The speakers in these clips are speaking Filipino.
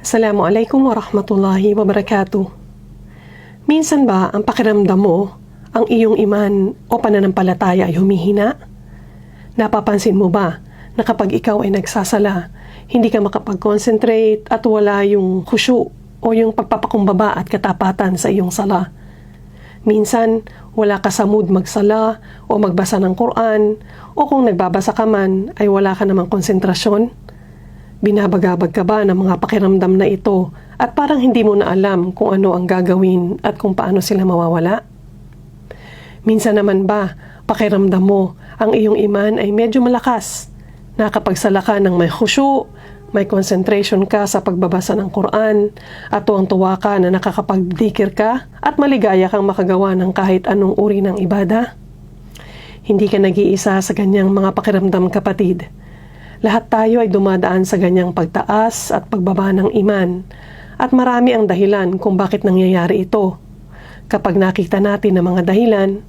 Assalamualaikum warahmatullahi wabarakatuh. Minsan ba ang pakiramdam mo, ang iyong iman o pananampalataya ay humihina? Napapansin mo ba na kapag ikaw ay nagsasala, hindi ka makapag-concentrate at wala yung khusyu o yung pagpapakumbaba at katapatan sa iyong sala? Minsan, wala ka sa mood magsala o magbasa ng Quran o kung nagbabasa ka man ay wala ka namang konsentrasyon? Binabagabag ka ba ng mga pakiramdam na ito at parang hindi mo na alam kung ano ang gagawin at kung paano sila mawawala? Minsan naman ba, pakiramdam mo, ang iyong iman ay medyo malakas. Nakapagsala ka ng may khusyu, may concentration ka sa pagbabasa ng Quran, at tuwang-tuwa ka na nakakapagdikir ka at maligaya kang makagawa ng kahit anong uri ng ibada? Hindi ka nag-iisa sa ganyang mga pakiramdam kapatid. Lahat tayo ay dumadaan sa ganyang pagtaas at pagbaba ng iman at marami ang dahilan kung bakit nangyayari ito. Kapag nakita natin ang mga dahilan,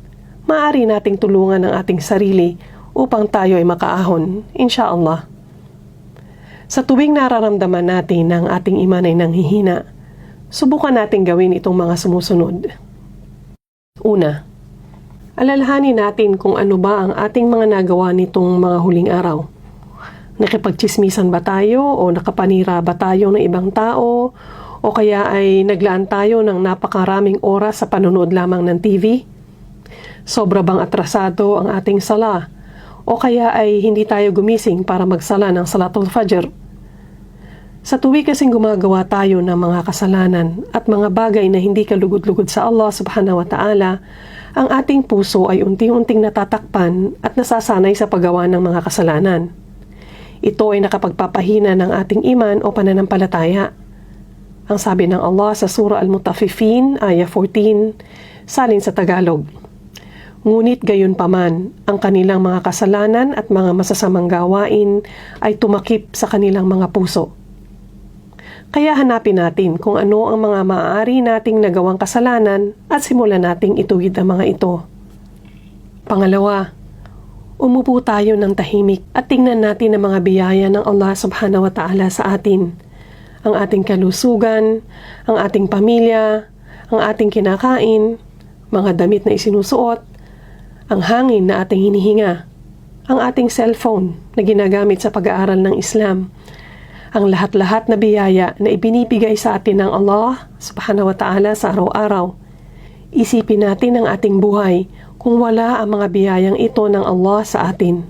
maaari nating tulungan ang ating sarili upang tayo ay makaahon, inshallah. Sa tuwing nararamdaman natin na ang ating iman ay nanghihina, subukan natin gawin itong mga sumusunod. Una, alalahanin natin kung ano ba ang ating mga nagawa nitong mga huling araw. Nakipagchismisan ba tayo o nakapanira ba tayo ng ibang tao o kaya ay naglaan tayo ng napakaraming oras sa panonood lamang ng TV? Sobra bang atrasado ang ating sala? O kaya ay hindi tayo gumising para magsala ng Salatul Fajr? Sa tuwi kasing gumagawa tayo ng mga kasalanan at mga bagay na hindi kalugod-lugod sa Allah subhanahu wa ta'ala, ang ating puso ay unti-unting natatakpan at nasasanay sa paggawa ng mga kasalanan. Ito ay nakapagpapahina ng ating iman o pananampalataya. Ang sabi ng Allah sa Surah Al-Mutaffifin, aya 14, salin sa Tagalog. Ngunit gayon paman, ang kanilang mga kasalanan at mga masasamang gawain ay tumakip sa kanilang mga puso. Kaya hanapin natin kung ano ang mga maaari nating nagawang kasalanan at simulan nating ituwid ang mga ito. Pangalawa, umupo tayo ng tahimik at tingnan natin ang mga biyaya ng Allah subhanahu wa ta'ala sa atin. Ang ating kalusugan, ang ating pamilya, ang ating kinakain, mga damit na isinusuot, ang hangin na ating hinihinga, ang ating cellphone na ginagamit sa pag-aaral ng Islam, ang lahat-lahat na biyaya na ibinibigay sa atin ng Allah subhanahu wa ta'ala sa araw-araw. Isipin natin ang ating buhay kung wala ang mga biyayang ito ng Allah sa atin.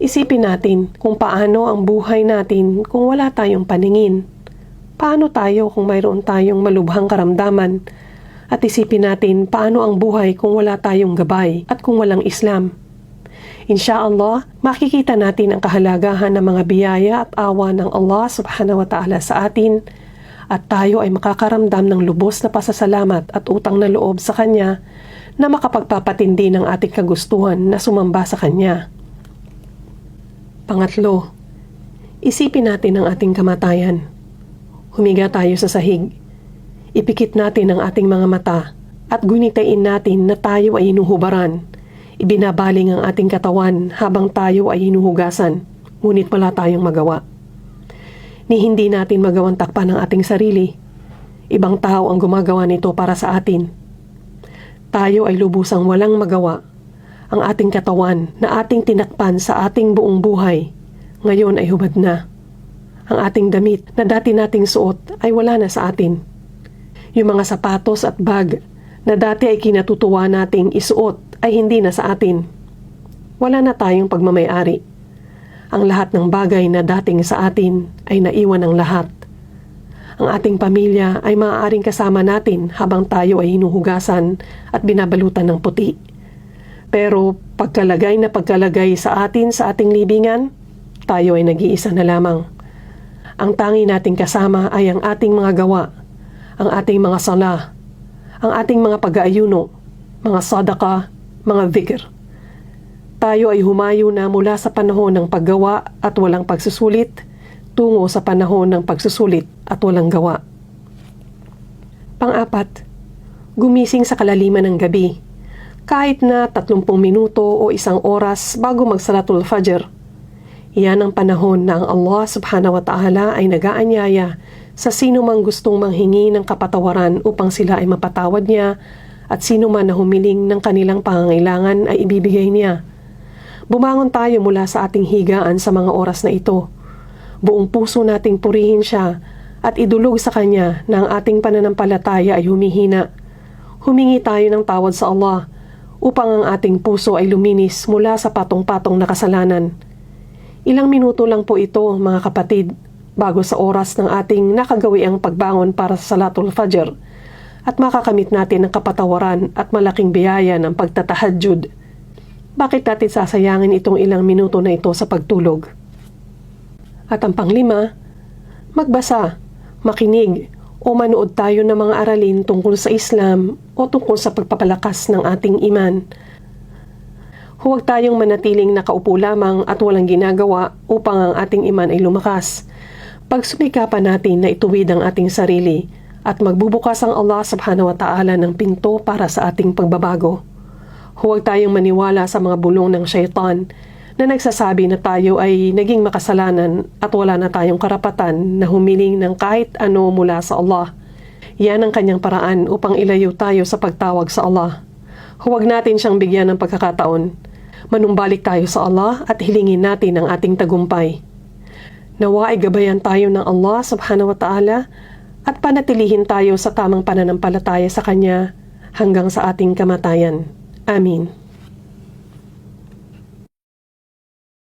Isipin natin kung paano ang buhay natin kung wala tayong paningin. Paano tayo kung mayroon tayong malubhang karamdaman? At isipin natin paano ang buhay kung wala tayong gabay at kung walang Islam. Insha'Allah, makikita natin ang kahalagahan ng mga biyaya at awa ng Allah subhanahu wa ta'ala sa atin at tayo ay makakaramdam ng lubos na pasasalamat at utang na loob sa Kanya na makapagpapatindi ng ating kagustuhan na sumamba sa Kanya. Pangatlo, isipin natin ang ating kamatayan. Humiga tayo sa sahig. Ipikit natin ang ating mga mata at gunitain natin na tayo ay hinuhubaran. Ibinabaling ang ating katawan habang tayo ay hinuhugasan, ngunit wala tayong magawa. Ni hindi natin magawang takpan ang ating sarili. Ibang tao ang gumagawa nito para sa atin tayo ay lubusang walang magawa. Ang ating katawan na ating tinakpan sa ating buong buhay, ngayon ay hubad na. Ang ating damit na dati nating suot ay wala na sa atin. Yung mga sapatos at bag na dati ay kinatutuwa nating isuot ay hindi na sa atin. Wala na tayong pagmamayari. Ang lahat ng bagay na dating sa atin ay naiwan ng lahat ang ating pamilya ay maaaring kasama natin habang tayo ay hinuhugasan at binabalutan ng puti. Pero pagkalagay na pagkalagay sa atin sa ating libingan, tayo ay nag-iisa na lamang. Ang tangi nating kasama ay ang ating mga gawa, ang ating mga sala, ang ating mga pag-aayuno, mga sadaka, mga vikir. Tayo ay humayo na mula sa panahon ng paggawa at walang pagsusulit tungo sa panahon ng pagsusulit at walang gawa. Pang-apat, gumising sa kalaliman ng gabi, kahit na 30 minuto o isang oras bago magsalatul fajr. Iyan ang panahon na ang Allah subhanahu wa ta'ala ay nagaanyaya sa sino mang gustong manghingi ng kapatawaran upang sila ay mapatawad niya at sino man na humiling ng kanilang pangangailangan ay ibibigay niya. Bumangon tayo mula sa ating higaan sa mga oras na ito. Buong puso nating purihin siya at idulog sa Kanya na ang ating pananampalataya ay humihina. Humingi tayo ng tawad sa Allah upang ang ating puso ay luminis mula sa patong-patong na kasalanan. Ilang minuto lang po ito mga kapatid bago sa oras ng ating nakagawiang pagbangon para sa Salatul Fajr at makakamit natin ang kapatawaran at malaking biyaya ng pagtatahadjud. Bakit natin sasayangin itong ilang minuto na ito sa pagtulog? At ang panglima, magbasa, makinig, o manood tayo ng mga aralin tungkol sa Islam o tungkol sa pagpapalakas ng ating iman. Huwag tayong manatiling nakaupo lamang at walang ginagawa upang ang ating iman ay lumakas. Pagsumikapan natin na ituwid ang ating sarili at magbubukas ang Allah subhanahu wa ta'ala ng pinto para sa ating pagbabago. Huwag tayong maniwala sa mga bulong ng syaitan na nagsasabi na tayo ay naging makasalanan at wala na tayong karapatan na humiling ng kahit ano mula sa Allah. Yan ang kanyang paraan upang ilayo tayo sa pagtawag sa Allah. Huwag natin siyang bigyan ng pagkakataon. Manumbalik tayo sa Allah at hilingin natin ang ating tagumpay. Nawa ay gabayan tayo ng Allah subhanahu wa ta'ala at panatilihin tayo sa tamang pananampalataya sa Kanya hanggang sa ating kamatayan. Amin.